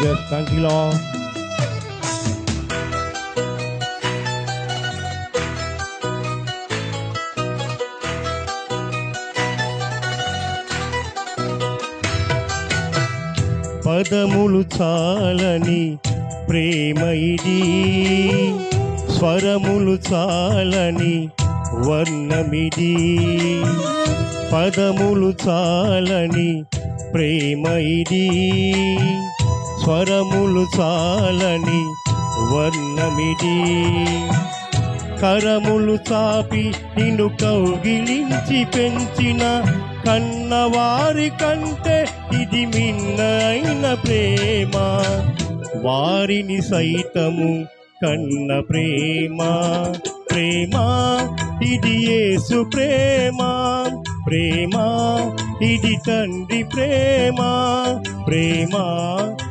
Jesus. Thank you, Lord. పదములు చాలని ప్రేమ ఇది స్వరములు చాలని వర్ణమిది పదములు చాలని ప్రేమ ఇది స్వరములు చాలని వర్ణమిది. కరములు చాపి నిన్ను కౌగిలించి పెంచిన కన్నవారి కంటే ఇది మిన్నైన ప్రేమ. వారిని సైతము కన్న ప్రేమ. ప్రేమ ఇది యేసు ప్రేమ. ప్రేమ ఇది తండ్రి ప్రేమ. ప్రేమ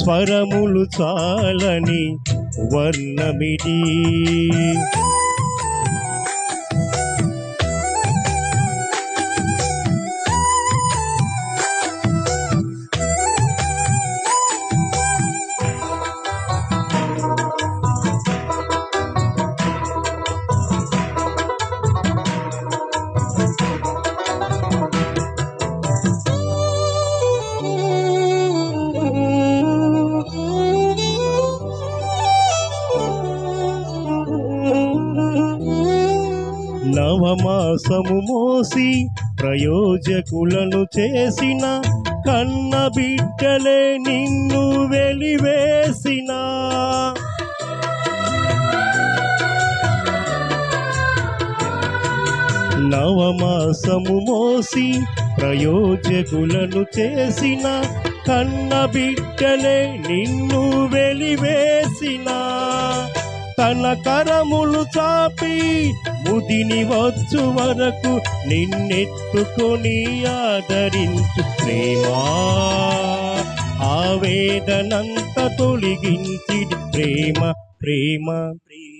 స్వరములు చాలని వర్ణమిది నవమాసము మోసి ప్రయోజకులను చేసిన కన్న బిడ్డలే నిన్ను వెలివేసిన. నవమాసము మోసి ప్రయోజకులను చేసిన కన్న బిడ్డలే నిన్ను వెలివే తన కరములు చాపి ముదిని వచ్చు వరకు నిన్నెత్తుకొని ఆదరించు ప్రేమా. ఆవేదనంత తొలగించి ప్రేమ ప్రేమ.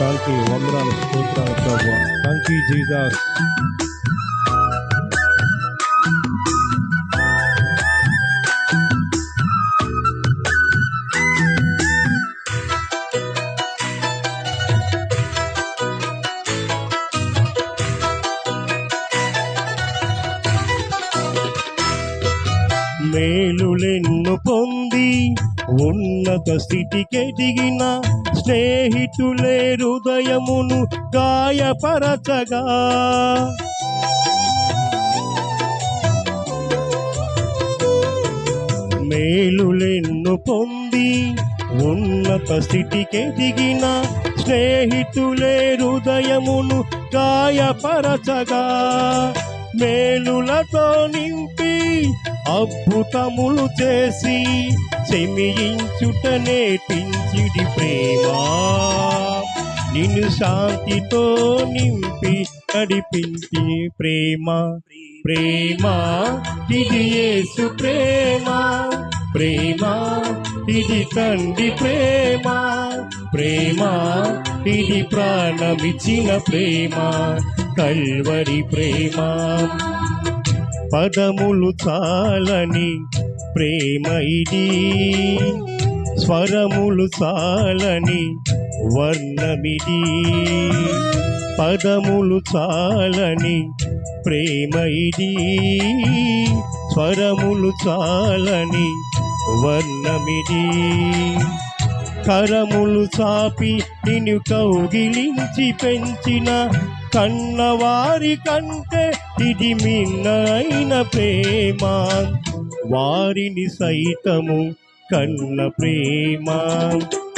థ్యాంక్ యూ వందనాలు స్తోత్రాలు ప్రభు థ్యాంక్ యూ జీజాస్ మేలులెన్ను పొంది ఉన్నత స్థితికెదిగిన స్నేహితులే హృదయమును గాయపరచగా. మేలులెన్ను పొంది ఉన్నత స్థితికెదిగిన స్నేహితులే హృదయమును గాయపరచగా. మేలులతో నింపి అద్భుతములు చేసి చెమియించుట నేటించిడి ప్రేమ. నిన్ను శాంతితో నింపి నడిపించి ప్రేమ. ప్రేమ ఇది యేసు ప్రేమ. ప్రేమ ఇది తండ్రి ప్రేమ. ప్రేమ ఇది ప్రాణమిచ్చిన ప్రేమ. కల్వరి ప్రేమ. పదములు చాలని ప్రేమ ఇది స్వరములు చాలని వర్ణమిది పదములు చాలని ప్రేమ ఇది స్వరములు చాలని వర్ణమిది కరములు చాపి నిన్ను కౌగిలించి పెంచిన కన్నవారి కంటే ఇది మిన్నైన ప్రేమ. వారిని సైతము కన్న ప్రేమ.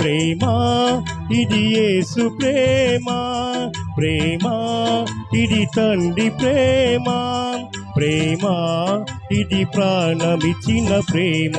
ప్రేమ ఇది యేసు ప్రేమ. ప్రేమ ఇది తండ్రి ప్రేమ. ప్రేమ ఇది ప్రాణమిచ్చిన ప్రేమ.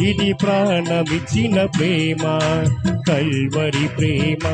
ఇది ప్రాణమిచ్చిన ప్రేమ కల్వరి ప్రేమ.